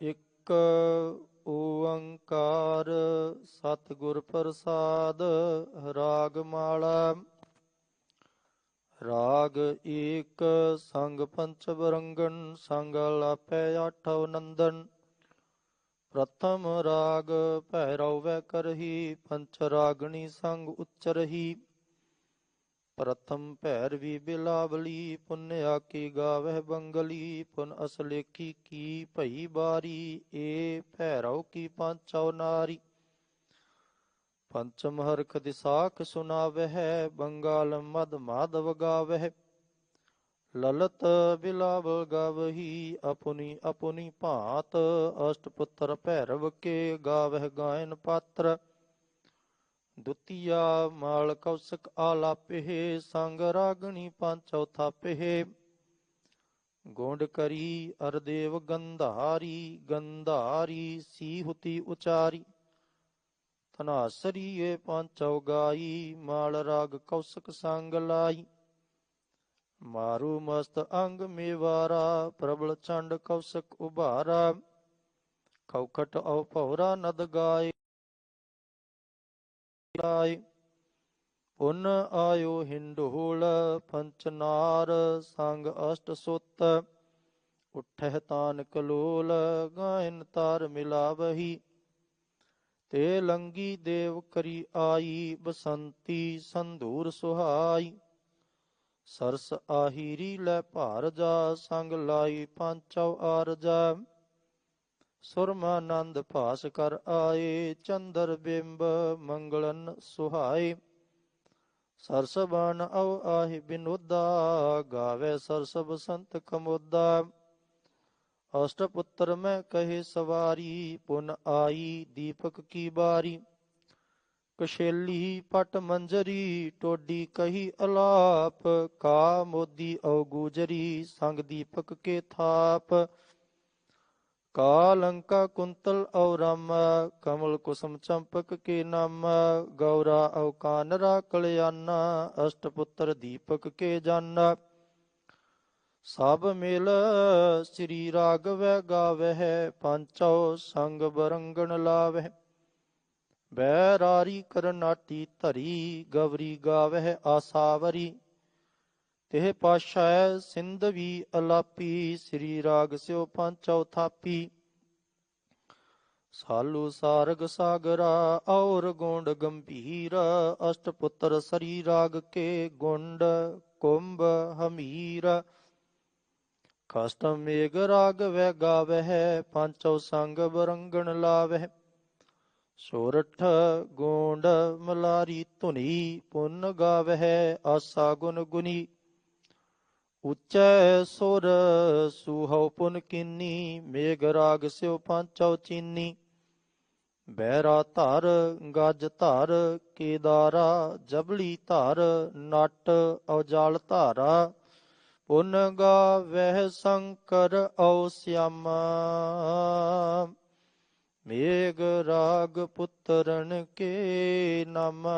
ਇੱਕ ਓੰਕਾਰ ਸਤਿਗੁਰ ਪ੍ਰਸਾਦ ਰਾਗ ਮਾਲਾ। ਰਾਗ ਏਕ ਸੰਗ ਪੰਚ ਬਰੰਗਨ ਸੰਗ ਲਾਪੈ ਆਠਵ ਨੰਦਨ। ਪ੍ਰਥਮ ਰਾਗ ਭੈਰਵ ਵੈ ਕਰਹੀ, ਪੰਚ ਰਾਗਣੀ ਸੰਗ ਉਚਰਹੀ। ਪ੍ਰਥਮ ਭੈਰਵੀ ਬਿਲਾਵਲੀ ਪੁੰਨਿਆ ਕੀ ਗਾਵਹਿ ਬੰਗਲੀ, ਪੁਨ ਅਸਲੇਖੀ ਕੀ ਭਈ ਬਾਰੀ, ਏ ਭੈਰਵ ਕੀ ਪਾਂਚਵ ਨਾਰੀ। ਪੰਚਮ ਹਰਖ ਦਿਸਾਖ ਸੁਨਾਵਹਿ, ਬੰਗਾਲ ਮਦ ਮਾਧਵ ਗਾਵਹਿ। ਲਲਤ ਬਿਲਾਵ ਗਾਵਹੀ, ਅਪੁਨੀ ਅਪੁਨੀ ਭਾਤ, ਅਸ਼ਟਪੁੱਤਰ ਭੈਰਵ ਕੇ ਗਾਵਹਿ ਗਾਇਨ ਪਾਤਰ। ਦੁਤੀਆ ਮਾਲ ਕੌਸਕ ਆਲਾਪਿਹ ਸੰਗ ਰਾਗਣੀ ਪਾਂਚੌ ਥਾਪੇ ਗੋਂਡ ਕਰੀ ਅਰਦੇਵ ਗੰਧਾਰੀ ਗੰਧਾਰੀ ਸੀਹੁਤੀ ਉਚਾਰੀ। ਧਨਾਸਰੀ ਏ ਪਾਂਚੌ ਗਾਈ ਮਾਲ ਰਾਗ ਕੌਸਕ ਸੰਗ ਲਾਈ। ਮਾਰੂ ਮਸਤ ਅੰਗ ਮੇਵਾਰਾ, ਪ੍ਰਬਲ ਚੰਡ ਕੌਸਕ ਉਭਾਰਾ। ਕੌਖਟ ਔ ਭੌਰਾ ਨਦ ਗਾਏ। ਆਏ ਪੁਨ ਆਇਓ ਹਿੰਡੋਲ ਪੰਚਨਾਰ ਸੰਗ ਅਸ਼ਟ ਸੁਤ। ਉਠਹਿ ਤਾਨ ਕਲੋਲ ਗਾਇਨ ਤਾਰ ਮਿਲਾਵਹੀ। ਤੇ ਲੰਗੀ ਦੇਵ ਕਰੀ ਆਈ, ਬਸੰਤੀ ਸੰਧੂਰ ਸੁਹਾਈ। ਸਰਸ ਆਹੀਰੀ ਲੈ ਭਾਰ ਜਾ, ਸੰਗ ਲਾਈ ਪਾਂਚਵ ਆਰਜਾ। ਸੁਰਮਾਨੰਦ ਭਾਸ ਕਰ ਆਏ, ਚੰਦਰ ਬਿੰਬ ਮੰਗਲਨ ਸੁਹਾਏ। ਸਰਸ ਬਨ ਅਵ ਆਹੀ ਬਿਨੋਦਾ, ਗਾਵੇ ਸਰਸ ਬਸੰਤ ਕਮੋਦਾ। ਅਸ਼ਟ ਪੁੱਤਰ ਮੈਂ ਕਹੇ ਸਵਾਰੀ, ਪੁਨ ਆਈ ਦੀਪਕ ਕੀ ਬਾਰੀ। ਕਸ਼ੇਲੀ ਪਟ ਮੰਜਰੀ, ਟੋਡੀ ਕਹੀ ਅਲਾਪ। ਕਾ ਮੋਦੀ ਔ ਗੂਜਰੀ ਸੰਗ ਦੀਪਕ ਕੇ ਥਾਪ। ਕਾ ਲੰਕਾ ਕੁੰਤਲ ਔ ਰਾਮ, ਕਮਲ ਕੁਸਮ ਚੰਪਕ ਕੇ ਨਾਮ, ਗੌਰਾ ਔ ਕਾਨਰਾ ਕਲਿਆਣਾ ਅਸ਼ਟ ਪੁੱਤਰ ਦੀਪਕ ਕੇ ਜਾਨਾ। ਸਭ ਮਿਲ ਸ੍ਰੀ ਰਾਗਵੈ ਗਾਵਹਿ, ਪੰਚੋ ਸੰਗ ਬਰੰਗਣ ਲਾਵਹਿ। ਬੈਰਾਰੀ ਕਰਨਾਟੀ ਧਰੀ, ਗਵਰੀ ਗਾਵਹਿ ਆਸਾਵਰੀ। ਤਿਹ ਪਾਸ਼ਾ ਸਿੰਧਵੀ ਅਲਾਪੀ, ਸ੍ਰੀ ਰਾਗ ਸਿਓ ਪੰਚਉ ਥਾਪੀ ਸਾਲੂ ਸਾਰਗ ਸਾਗਰਾ, ਔਰ ਗੋਂਡ ਗੰਭੀਰ ਅਸ਼ਟ ਪੁੱਤਰ ਸ੍ਰੀ ਰਾਗ ਕੇ ਗੁੰਡ ਕੁੰਭ ਹਮੀਰ। ਕਸ਼ਟਮ ਮੇਗ ਰਾਗ ਵੈ ਗਾਵਹਿ, ਪੰਚਉ ਸੰਗ ਬਰੰਗਣ ਲਾਵਹਿ। ਸੋਰਠ ਗੋਂਡ ਮਲਾਰੀ ਧੁਨੀ, ਪੁੰਨ ਗਾਵਹਿ, ਆਸਾ ਗੁਨ ਗੁਨੀ। ਉਚੈ ਸੁਰ ਸੁਹਉ ਪੁਨ ਕਿੰਨੀ, ਮੇਘ ਰਾਗ ਸਿਉ ਪਾਂਚਉ ਚੀਨੀ। ਬਹਿਰਾ ਧਰ, ਗਜ ਧਰ, ਕੇਦਾਰਾ, ਜਬਲੀ ਧਰ, ਨਟ ਔਜਾਲ ਧਾਰਾ। ਪੁਨ ਗਾਵਹਿ ਸ਼ੰਕਰ ਔ ਸਿਆਮਾ। ਮੇਘ ਰਾਗ ਪੁੱਤਰਨ ਕੇ ਨਾਮ।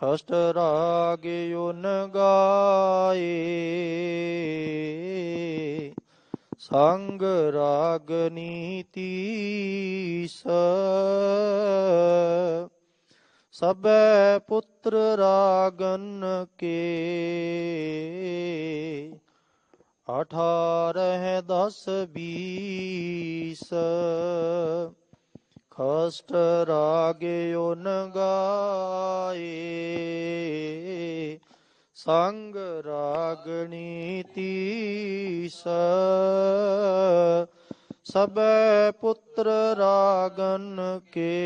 ਖਸਟ ਰਾਗ ਯੁਨ ਗਾਏ। ਸੰਗ ਰਾਗ ਨੀਤੀ ਸ। ਸਬੈ ਪੁੱਤਰ ਰਾਗਨ ਕੇ। 18 ਦਸ ਬੀਸ। ਅਸ਼ਟ ਰਾਗ ਓਨ ਗਾਏ। ਸੰਗ ਰਾਗਣੀ ਤੀਸ ਸਬੈ ਪੁੱਤਰ ਰਾਗਨ ਕੇ।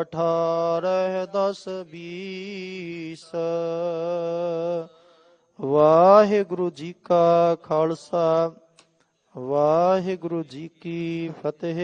ਅਠਾਰਹ ਦਸ ਬੀਸ। ਵਾਹਿਗੁਰੂ ਜੀ ਕਾ ਖਾਲਸਾ। ਵਾਹਿਗੁਰੂ ਜੀ ਕੀ ਫਤਿਹ।